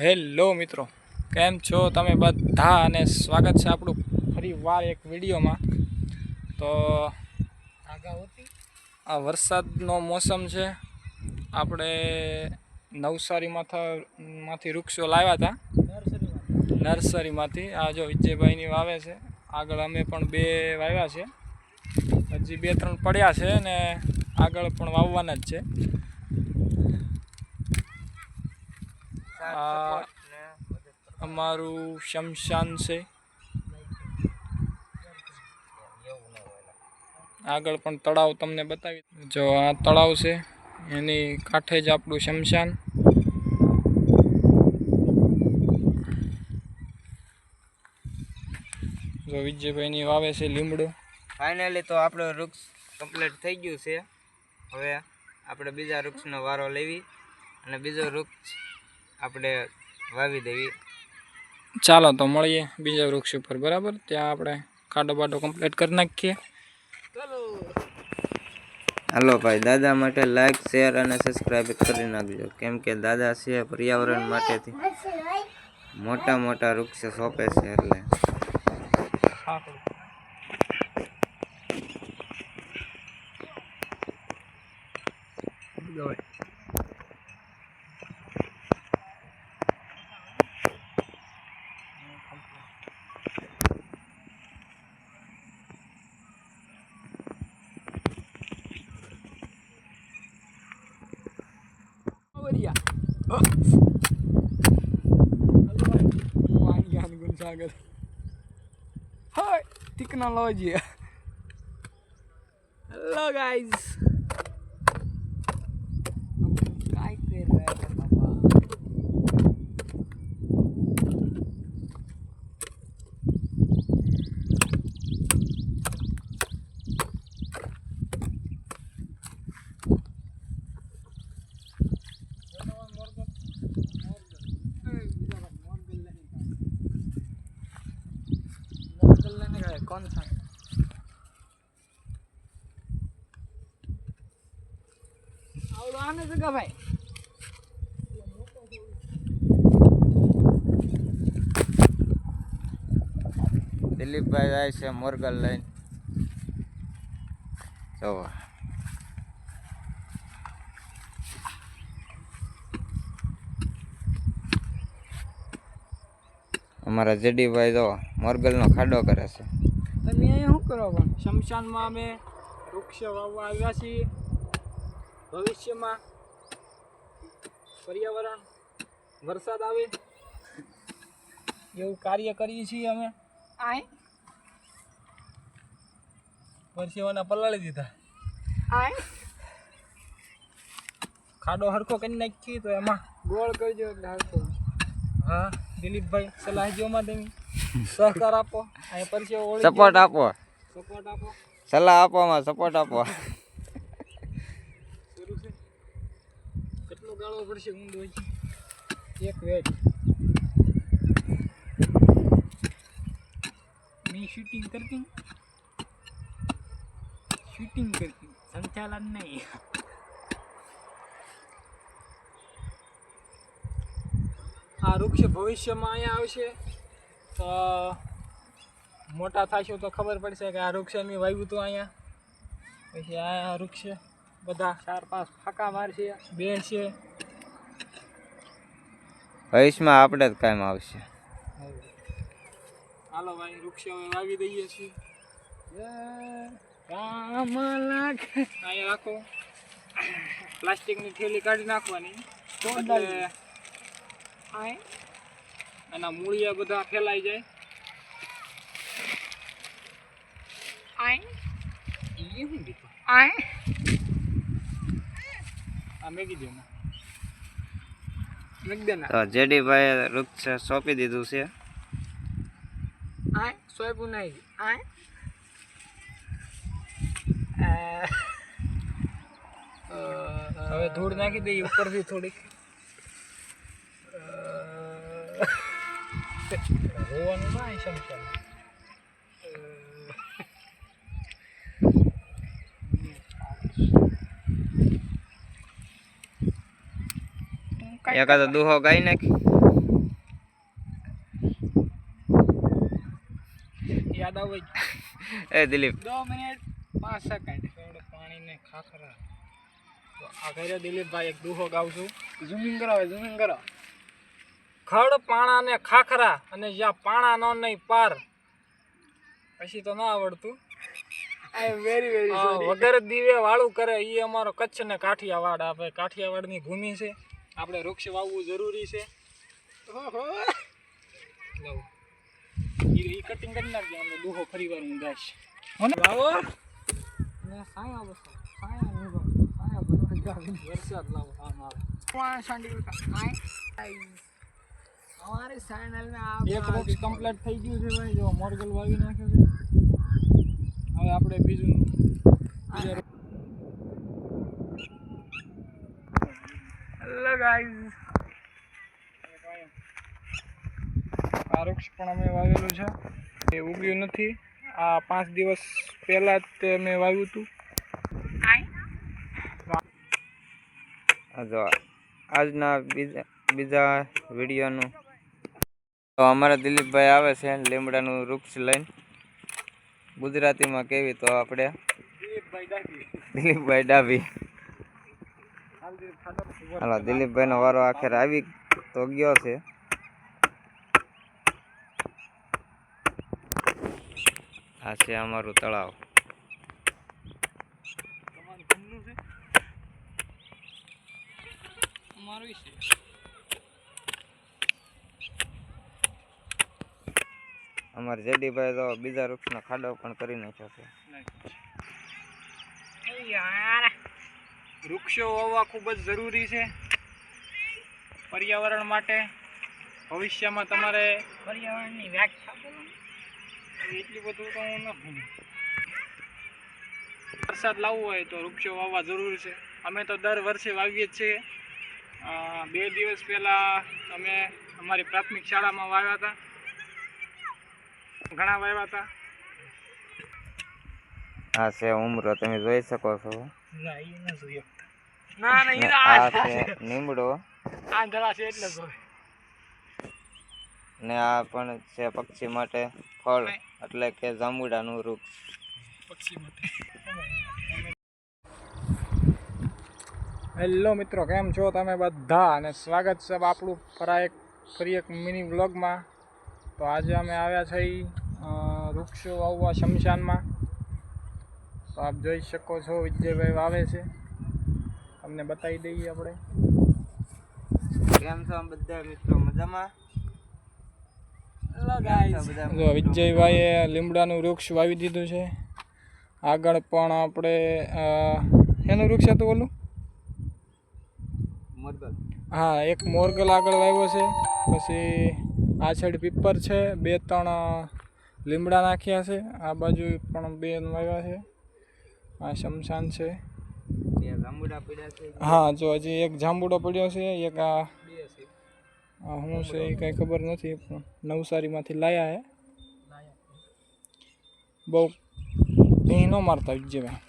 Hello મિત્રો કેમ છો તમે બધા? અને સ્વાગત છે આપણું ફરી વાર એક વિડીયોમાં. તો આ વરસાદનો મોસમ છે. આપણે નવસારીમાંથી માંથી વૃક્ષો લાવ્યા હતા. નર્સરીમાંથી. આ જો વિજયભાઈની વાવે છે. આગળ અમે પણ બે વાવ્યા છે. હજી બે ત્રણ પડ્યા છે ને આગળ પણ વાવવાના જ છે. આ અમારું શમશાન છે. આગળ પણ તળાવ તમને બતાવી જો આ તળાવ છે એની કાંઠે જ આપણું શમશાન. જો વિજયભાઈની વાવે છે લીમડો. ફાઇનલી તો આપણો વૃક્ષ કમ્પ્લીટ થઈ ગયું છે. હવે આપણે બીજા વૃક્ષનો વારો લેવી અને બીજો વૃક્ષ આપણે વાવી દેવી. ચાલો તો મળીએ બીજા વૃક્ષ ઉપર બરાબર? ત્યાં આપણે કાડો બાડો કમ્પ્લીટ કરી નાખીએ. હાલો ભાઈ દાદા માટે લાઈક શેર અને સબસ્ક્રાઈબ કરી નાખજો. કેમ કે દાદા છે પર્યાવરણ માટેથી. મોટા મોટા વૃક્ષ સોંપે છે એટલે. ya halo kemanjaan gun sagar hai guys. આવડો આને જગા ભાઈ? દિલીપભાઈ જાય છે મોરગલ લઈને. જો અમારા જેડીભાઈ જો મોરગલનો ખાડો કરે છે. તમે અહીંયા શું કરો પણ શમશાનમાં અમે વૃક્ષ વાવવા આવ્યા છીએ. ભવિષ્યમાં પર્યાવરણ વરસાદ આવે એવું કાર્ય કરીએ છીએ અમે. આય. પરસેવાના પલાળી દીધા. આય. ખાડો હરખો કરી નાખી તો એમાં. ગોળ કરજો એટલે હરખો. હા દિલીપભાઈ સલાહ જો માં તમે. સહકાર આપો. અહીંયા પરસેવો સપોર્ટ આપો. સપોર્ટ આપો. સલાહ આપવામાં સપોર્ટ આપો શરૂ છે કેટલો ગાળો પડશે ઊંડો એક વેટ. મેં શૂટિંગ કરતી. શૂટિંગ કરતી. સંચાલન નહીં. આ વૃક્ષ ભવિષ્યમાં અહીંયા આવશે. તો મોટા થશો તો ખબર પડશે કે આ વૃક્ષ અમે વાવ્યું હતું અહીંયા. પછી આ વૃક્ષ બધા ચાર પાંચ ફાકા મારશે બે છે ભવિષ્યમાં આપણે જ કામ આવશે. હાલો. ભાઈ વૃક્ષો વાવી દઈએ છીએ. રામ લાખ. અહીંયા રાખો. પ્લાસ્ટિકની થેલી કાઢી નાખવાની. એના મૂળિયા બધા ફેલાઈ જાય. આય. હું આય. તો જેડીભાઈએ વૃક્ષ સોંપી દીધું છે. હવે ધૂળ નાખી દઈએ ઉપરથી થોડીક. રોવાનું ના શમશાન એકાદો દુહો ગાઈ નાખી. યાદ આવે એ દિલીપ. 2 મિનિટ. 5 સેકન્ડ થોડું પાણી ખાખરા. દિલીપભાઈ એક દુહો ગાઉં ખડ પાણા ખાખરા અને જ્યાં પાણા નો નહીં પાર. પછી તો ના આવડતું. વેરી વેરી વગર દીવે વાળું કરે એ અમારો કચ્છ ને કાઠિયાવાડ આપે. કાઠિયાવાડની ભૂમિ છે. આપણે વૃક્ષ વાવવું જરૂરી છે. એ કટિંગ કરી નાખજો અમે દુહો ફરી વાર હું ગાઈશ લાવો. ને સાયા બસો સાયા સાયા બસો વરસાદ લાવો હા મારે અમારી ચેનલ એક બોક્સ કમ્પ્લીટ થઈ ગયું છે ભાઈ જો મોરગલ વાવી નાખ્યો છે. હવે આપણે બીજું હેલો ગાઈઝ આ વૃક્ષ પણ અમે વાવેલું છે. એ ઉગ્યું નથી. આ પાંચ દિવસ પહેલાં જ તે મેં વાવ્યું હતું. આ જો આજના બીજા બીજા વિડીયોનું. તો અમારા દિલીપભાઈ આવે છે લીમડાનું વૃક્ષ લઈને. ગુજરાતીમાં કેવી તો આપણે? દિલીપભાઈ ડાભી. દિલીપભાઈ ડાભી. હાલો, દિલીપભાઈનો વારો આખેર આવી તો ગયો છે. આ છે અમારું તળાવ. અમારે જેડીભાઈ તો બીજા વૃક્ષનો ખાડો પણ કરી નાખ્યો છે. વૃક્ષો વાવવા ખૂબ જ જરૂરી છે પર્યાવરણ માટે. ભવિષ્યમાં તમારે પર્યાવરણની વ્યાખ્યા એટલું બધું તો હું ન વરસાદ લાવવો હોય તો વૃક્ષો વાવવા જરૂરી છે. અમે તો દર વર્ષે વાવીએ જ છીએ. બે દિવસ પહેલાં અમે અમારી પ્રાથમિક શાળામાં વાવ્યા હતા. ઘણા વાવ્યા હતા. હા છે ઉમરો તમે જોઈ શકો છો. ના એ ન જોઈએ. ના ના એ આ છે લીમડો આ ધરા છે એટલે જ ને આ પણ છે પક્ષી માટે ફળ એટલે કે જાંબુડાનું વૃક્ષ પક્ષી માટે. હેલો મિત્રો કેમ છો તમે બધા? અને સ્વાગત છે આપણું ફરા એક ફરી એક મિની વ્લોગમાં તો આજે અમે આવ્યા છીએ વૃક્ષો વાવવા શમશાનમાં. તો આપ જોઈ શકો છો વિજયભાઈ વાવે છે. તમને બતાવી દઈએ આપણે. કેમ છો બધા મિત્રો મજામાં? જો વિજયભાઈએ લીમડાનું વૃક્ષ વાવી દીધું છે. આગળ પણ આપણે એનું વૃક્ષ હતું ઓલું? હા એક મોરગલ આગળ વાવ્યો છે. પછી આ સાઈડ પીપર છે. બે ત્રણ લીમડા નાખ્યા છે. આ બાજુ પણ બે વાવ્યા છે. આ શમશાન છે. હા જો હજી એક જાંબુડો પડ્યો છે એક આ શું છે. એ કાંઈ ખબર નથી પણ નવસારીમાંથી લાયા હે. બહુ એ ન મારતા વિજયભાઈ